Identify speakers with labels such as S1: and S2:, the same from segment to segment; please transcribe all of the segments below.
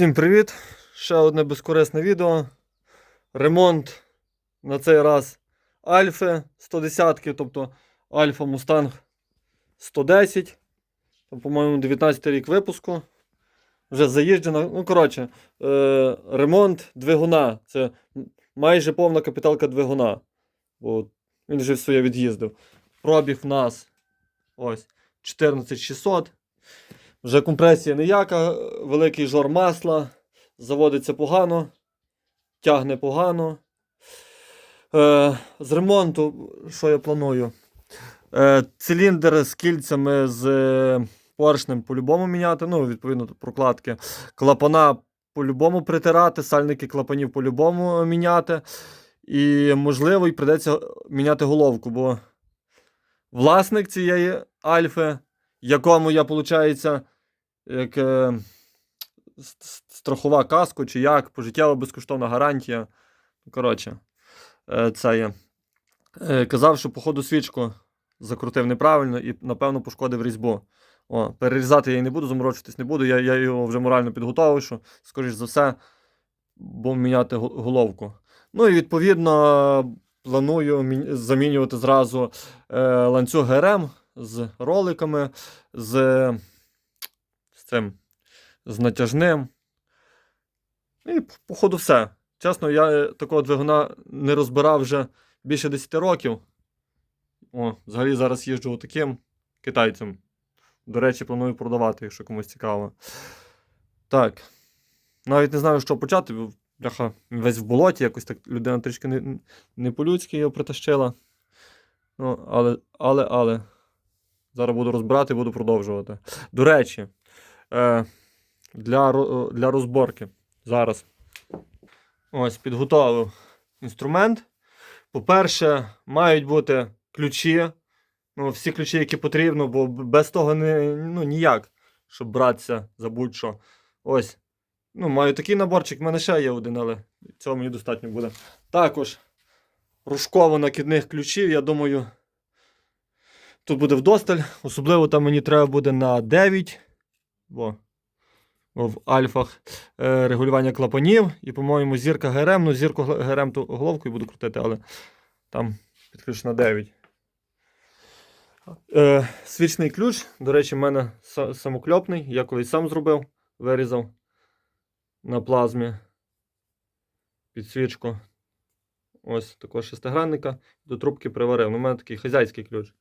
S1: Всім привіт! Ще одне безкорисне відео. Ремонт на цей раз Альфи 110, тобто Альфа Мустанг 110. По-моєму, 19 рік випуску. Вже заїжджена. Ну, коротше, е- ремонт двигуна. Це майже повна капіталка двигуна. Бо він вже все від'їздив. Пробіг в нас ось 14600. Вже компресія ніяка, великий жор масла, заводиться погано, тягне погано. Е, з ремонту, що я планую? Е, циліндр з кільцями з е, поршнем по-любому міняти, ну, відповідно, прокладки. Клапана по-любому притирати, сальники клапанів по-любому міняти. І, можливо, і придеться міняти головку, бо власник цієї альфи, якому я, виходить, як е, страхова каска чи як, пожиттєва безкоштовна гарантія. Коротше, е, це є. Е, казав, що по ходу свічку закрутив неправильно і, напевно, пошкодив різьбу. О, перерізати я її не буду, заморочитись не буду. Я, я його вже морально підготував, що, скоріш за все, будемо міняти головку. Ну і відповідно планую замінювати зразу е, ланцюг ГРМ з роликами, з, з цим з натяжним. І п- походу все. Чесно, я е, такого двигуна не розбирав вже більше 10 років. О, взагалі зараз їжджу таким китайцем. До речі, планую продавати, якщо комусь цікаво. Так. Навіть не знаю, що почати, бляха, весь в болоті, якось так людина трішки не, не по-людськи його притащила. Ну, але, але, але. Зараз буду розбирати і буду продовжувати. До речі, е, для, для розборки зараз. Ось, підготовив інструмент. По-перше, мають бути ключі. Ну, всі ключі, які потрібно, бо без того не, ну, ніяк, щоб братися за будь-що. Ось. Ну, маю такий наборчик, в мене ще є один, але цього мені достатньо буде. Також рушково накидних ключів, я думаю, тут буде вдосталь. Особливо там мені треба буде на 9. Бо в альфах е, регулювання клапанів. І, по-моєму, зірка ГРМ. Ну, зірку ГРМ то головкою буду крутити, але там підключено 9. Е, свічний ключ. До речі, в мене самокльопний. Я колись сам зробив, вирізав на плазмі під свічку. Ось такого шестигранника. До трубки приварив. Ну, у мене такий хазяйський ключ.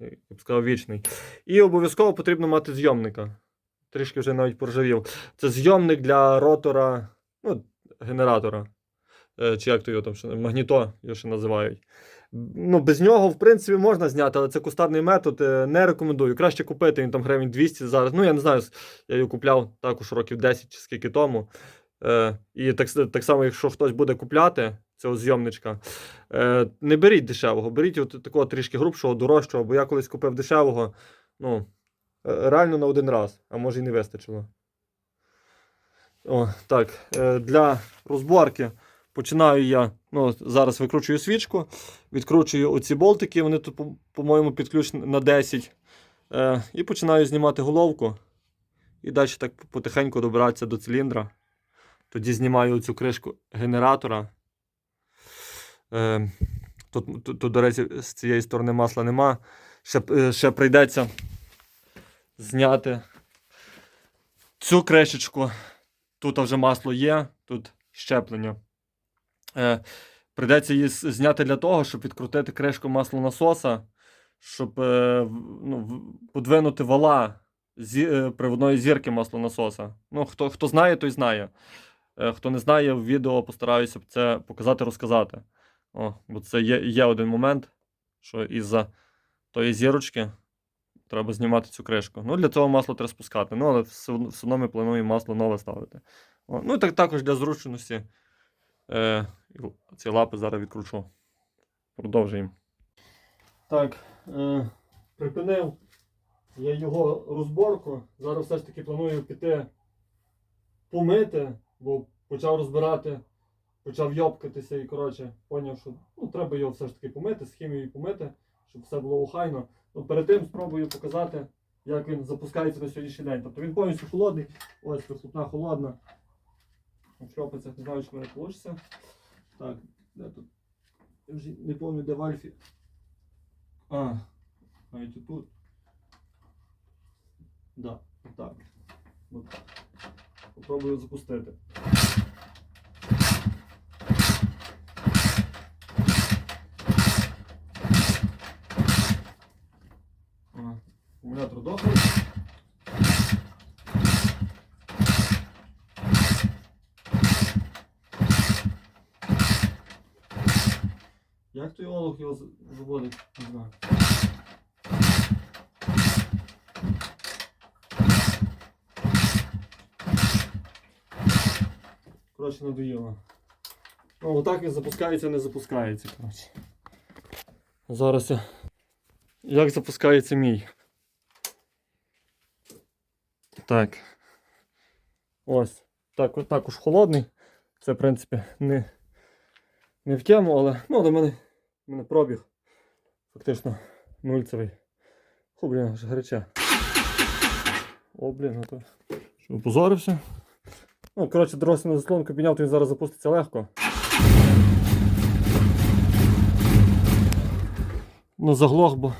S1: Я б сказав, вічний. І обов'язково потрібно мати зйомника. Трішки вже навіть поржавів. Це зйомник для ротора, ну, генератора. Е, чи як то його там магніто його ще називають. Ну, без нього, в принципі, можна зняти, але це кустарний метод. е, Не рекомендую. Краще купити, він там гривень 200 зараз. Ну, я не знаю, я його купляв також років 10 чи скільки тому. Е, і так, так само, якщо хтось буде купляти цього зйомничка, е, не беріть дешевого, беріть от такого трішки грубшого, дорожчого, бо я колись купив дешевого. Ну, е, реально на один раз, а може і не вистачило. О, так, е, для розборки починаю я. Ну, зараз викручую свічку, відкручую оці болтики, вони тут, по- по-моєму, підключені на 10. Е, і починаю знімати головку. І далі так потихеньку добиратися до циліндра. Тоді знімаю цю кришку генератора. Е, тут, тут, тут, до речі, з цієї сторони масла нема. Ще, е, ще прийдеться зняти цю кришечку. Тут вже масло є, тут щеплення. Е, прийдеться її зняти для того, щоб відкрутити кришку маслонасоса, щоб е, ну, подвинути вала зі, е, приводної зірки маслонасоса. Ну, хто, хто знає, той знає. Е, хто не знає, в відео постараюся це показати, розказати. О, бо це є, є один момент, що із-за тої зірочки треба знімати цю кришку. Ну, для цього масло треба спускати. Ну, але все, одно- ми плануємо масло нове ставити. О, ну, так, також для зручності. Е, ці лапи зараз відкручу. Продовжуємо. Так, е, припинив я його розборку. Зараз все ж таки планую піти помити, бо почав розбирати, почав йопкатися і коротше, поняв, що ну, треба його все ж таки помити, з хімією помити, щоб все було охайно. Ну, перед тим спробую показати, як він запускається на сьогоднішній день. Тобто він повністю холодний, ось вихлопна холодна. шльопаться, не знаю, чи мене вийде. Так, де тут? Я вже не пам'ятаю, де в Альфі. А, навіть тут. Да, отак. Отак. Попробую запустити. А, Дохлий. Як той олух його заводить? Не знаю. Коротше, надоїло. Ну, отак він запускається, не запускається, коротше. Зараз я. Як запускається мій? Так. Ось. Так, от також холодний. Це, в принципі, не, не в тему, але ну, до мене, в мене пробіг. Фактично нульцевий. О, блін, аж гаряче. О, блін, а то. Що, опозорився? Ну, коротше, доросся на заслонку підняв, то він зараз запуститься легко. Ну, заглох, бо.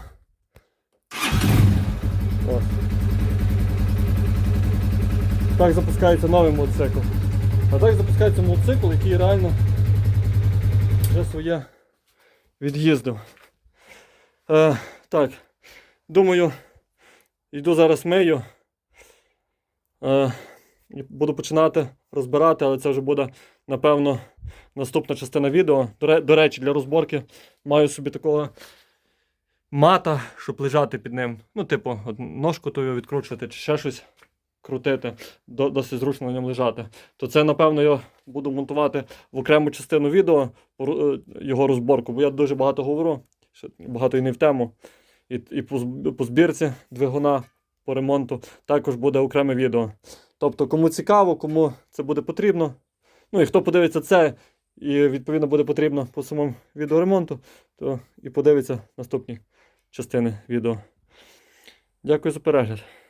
S1: Ось. Так запускається новий мотоцикл. А так запускається мотоцикл, який реально вже своє від'їздив. Е, так, думаю, йду зараз мию. Е, буду починати розбирати, але це вже буде, напевно, наступна частина відео. До, речі, для розборки маю собі такого мата, щоб лежати під ним. Ну, типу, ножку тою відкручувати чи ще щось крутити, досить зручно на ньому лежати. То це, напевно, я буду монтувати в окрему частину відео е, його розборку, бо я дуже багато говорю, багато і не в тему. І, і по збірці двигуна, по ремонту також буде окреме відео. Тобто, кому цікаво, кому це буде потрібно. Ну і хто подивиться це, і відповідно буде потрібно по самому відеоремонту, то і подивиться наступні частини відео. Дякую за перегляд.